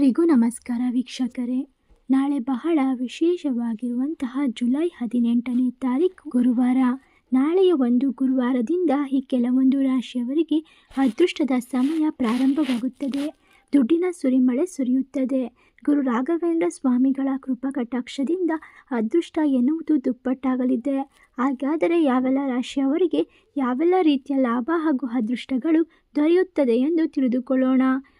ಎಲ್ಲರಿಗೂ ನಮಸ್ಕಾರ ವೀಕ್ಷಕರೇ. ನಾಳೆ ಬಹಳ ವಿಶೇಷವಾಗಿರುವಂತಹ ಜುಲೈ ಹದಿನೆಂಟನೇ ತಾರೀಕು ಗುರುವಾರ. ನಾಳೆಯ ಒಂದು ಗುರುವಾರದಿಂದ ಈ ಕೆಲವೊಂದು ರಾಶಿಯವರಿಗೆ ಅದೃಷ್ಟದ ಸಮಯ ಪ್ರಾರಂಭವಾಗುತ್ತದೆ. ದುಡ್ಡಿನ ಸುರಿಮಳೆ ಸುರಿಯುತ್ತದೆ. ಗುರು ರಾಘವೇಂದ್ರ ಸ್ವಾಮಿಗಳ ಕೃಪಕಟಾಕ್ಷದಿಂದ ಅದೃಷ್ಟ ಎನ್ನುವುದು ದುಪ್ಪಟ್ಟಾಗಲಿದೆ. ಹಾಗಾದರೆ ಯಾವೆಲ್ಲ ರಾಶಿಯವರಿಗೆ ಯಾವೆಲ್ಲ ರೀತಿಯ ಲಾಭ ಹಾಗೂ ಅದೃಷ್ಟಗಳು ದೊರೆಯುತ್ತದೆ ಎಂದು ತಿಳಿದುಕೊಳ್ಳೋಣ.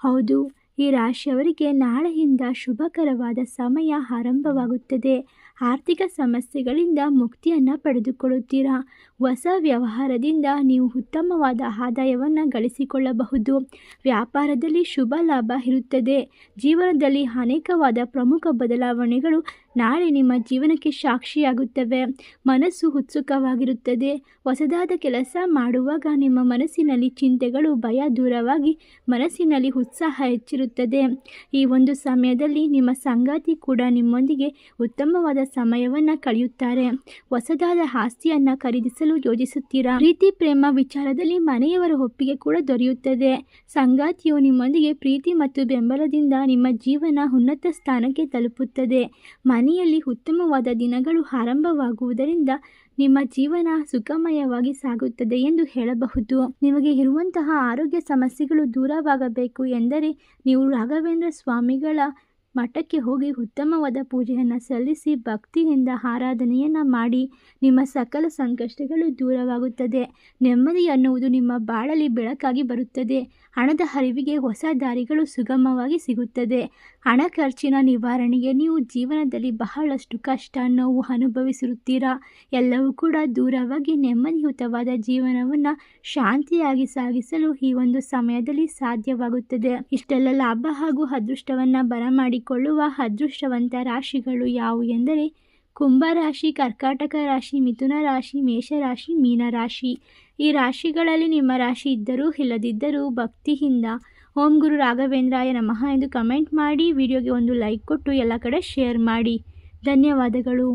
ಹೌದು ಈ ರಾಶಿಯವರಿಗೆ ನಾಳೆಯಿಂದ ಶುಭಕರವಾದ ಸಮಯ ಆರಂಭವಾಗುತ್ತದೆ. ಆರ್ಥಿಕ ಸಮಸ್ಯೆಗಳಿಂದ ಮುಕ್ತಿಯನ್ನು ಪಡೆದುಕೊಳ್ಳುತ್ತೀರಾ? ಹೊಸ ವ್ಯವಹಾರದಿಂದ ನೀವು ಉತ್ತಮವಾದ ಆದಾಯವನ್ನು ಗಳಿಸಿಕೊಳ್ಳಬಹುದು. ವ್ಯಾಪಾರದಲ್ಲಿ ಶುಭ ಲಾಭ ಇರುತ್ತದೆ. ಜೀವನದಲ್ಲಿ ಅನೇಕವಾದ ಪ್ರಮುಖ ಬದಲಾವಣೆಗಳು ನಾಳೆ ನಿಮ್ಮ ಜೀವನಕ್ಕೆ ಸಾಕ್ಷಿಯಾಗುತ್ತವೆ. ಮನಸ್ಸು ಉತ್ಸುಕವಾಗಿರುತ್ತದೆ. ಹೊಸದಾದ ಕೆಲಸ ಮಾಡುವಾಗ ನಿಮ್ಮ ಮನಸ್ಸಿನಲ್ಲಿ ಚಿಂತೆಗಳು, ಭಯ ದೂರವಾಗಿ ಮನಸ್ಸಿನಲ್ಲಿ ಉತ್ಸಾಹ ಹೆಚ್ಚಿರುತ್ತದೆ. ಈ ಒಂದು ಸಮಯದಲ್ಲಿ ನಿಮ್ಮ ಸಂಗಾತಿ ಕೂಡ ನಿಮ್ಮೊಂದಿಗೆ ಉತ್ತಮವಾದ ಸಮಯವನ್ನು ಕಳೆಯುತ್ತಾರೆ. ಹೊಸದಾದ ಆಸ್ತಿಯನ್ನು ಖರೀದಿಸಲು ಯೋಜಿಸುತ್ತೀರಾ? ಪ್ರೀತಿ, ಪ್ರೇಮ ವಿಚಾರದಲ್ಲಿ ಮನೆಯವರ ಒಪ್ಪಿಗೆ ಕೂಡ ದೊರೆಯುತ್ತದೆ. ಸಂಗಾತಿಯು ನಿಮ್ಮೊಂದಿಗೆ ಪ್ರೀತಿ ಮತ್ತು ಬೆಂಬಲದಿಂದ ನಿಮ್ಮ ಜೀವನ ಉನ್ನತ ಸ್ಥಾನಕ್ಕೆ ತಲುಪುತ್ತದೆ. ಮನೆಯಲ್ಲಿ ಉತ್ತಮವಾದ ದಿನಗಳು ಆರಂಭವಾಗುವುದರಿಂದ ನಿಮ್ಮ ಜೀವನ ಸುಖಮಯವಾಗಿ ಸಾಗುತ್ತದೆ ಎಂದು ಹೇಳಬಹುದು. ನಿಮಗೆ ಇರುವಂತಹ ಆರೋಗ್ಯ ಸಮಸ್ಯೆಗಳು ದೂರವಾಗಬೇಕು ಎಂದರೆ ನೀವು ರಾಘವೇಂದ್ರ ಸ್ವಾಮಿಗಳ ಮಠಕ್ಕೆ ಹೋಗಿ ಉತ್ತಮವಾದ ಪೂಜೆಯನ್ನು ಸಲ್ಲಿಸಿ ಭಕ್ತಿಯಿಂದ ಆರಾಧನೆಯನ್ನು ಮಾಡಿ ನಿಮ್ಮ ಸಕಲ ಸಂಕಷ್ಟಗಳು ದೂರವಾಗುತ್ತದೆ. ನೆಮ್ಮದಿ ಅನ್ನುವುದು ನಿಮ್ಮ ಬಾಳಲಿ ಬೆಳಕಾಗಿ ಬರುತ್ತದೆ. ಹಣದ ಹರಿವಿಗೆ ಹೊಸ ದಾರಿಗಳು ಸುಗಮವಾಗಿ ಸಿಗುತ್ತದೆ. ಹಣ ಖರ್ಚಿನ ನಿವಾರಣೆಗೆ ನೀವು ಜೀವನದಲ್ಲಿ ಬಹಳಷ್ಟು ಕಷ್ಟ, ನೋವು ಅನುಭವಿಸಿರುತ್ತೀರಾ? ಎಲ್ಲವೂ ಕೂಡ ದೂರವಾಗಿ ನೆಮ್ಮದಿಯುತವಾದ ಜೀವನವನ್ನು ಶಾಂತಿಯಾಗಿ ಸಾಗಿಸಲು ಈ ಒಂದು ಸಮಯದಲ್ಲಿ ಸಾಧ್ಯವಾಗುತ್ತದೆ. ಇಷ್ಟೆಲ್ಲ ಲಾಭ ಹಾಗೂ ಅದೃಷ್ಟವನ್ನು ಬರಮಾಡಿಕೊಳ್ಳುವ ಅದೃಷ್ಟವಂತ ರಾಶಿಗಳು ಯಾವುವು ಎಂದರೆ ಕುಂಭರಾಶಿ ಕರ್ಕಾಟಕ ರಾಶಿ, ಮಿಥುನ ರಾಶಿ ಮೇಷರಾಶಿ ಮೀನರಾಶಿ ಈ ರಾಶಿಗಳಲ್ಲಿ ನಿಮ್ಮ ರಾಶಿ ಇದ್ದರೂ ಇಲ್ಲದಿದ್ದರೂ ಭಕ್ತಿಯಿಂದ ಓಂ ಗುರು ರಾಘವೇಂದ್ರಾಯ ನಮಃ ಎಂದು ಕಮೆಂಟ್ ಮಾಡಿ, ವಿಡಿಯೋಗೆ ಒಂದು ಲೈಕ್ ಕೊಟ್ಟು ಎಲ್ಲ ಕಡೆ ಶೇರ್ ಮಾಡಿ. ಧನ್ಯವಾದಗಳು.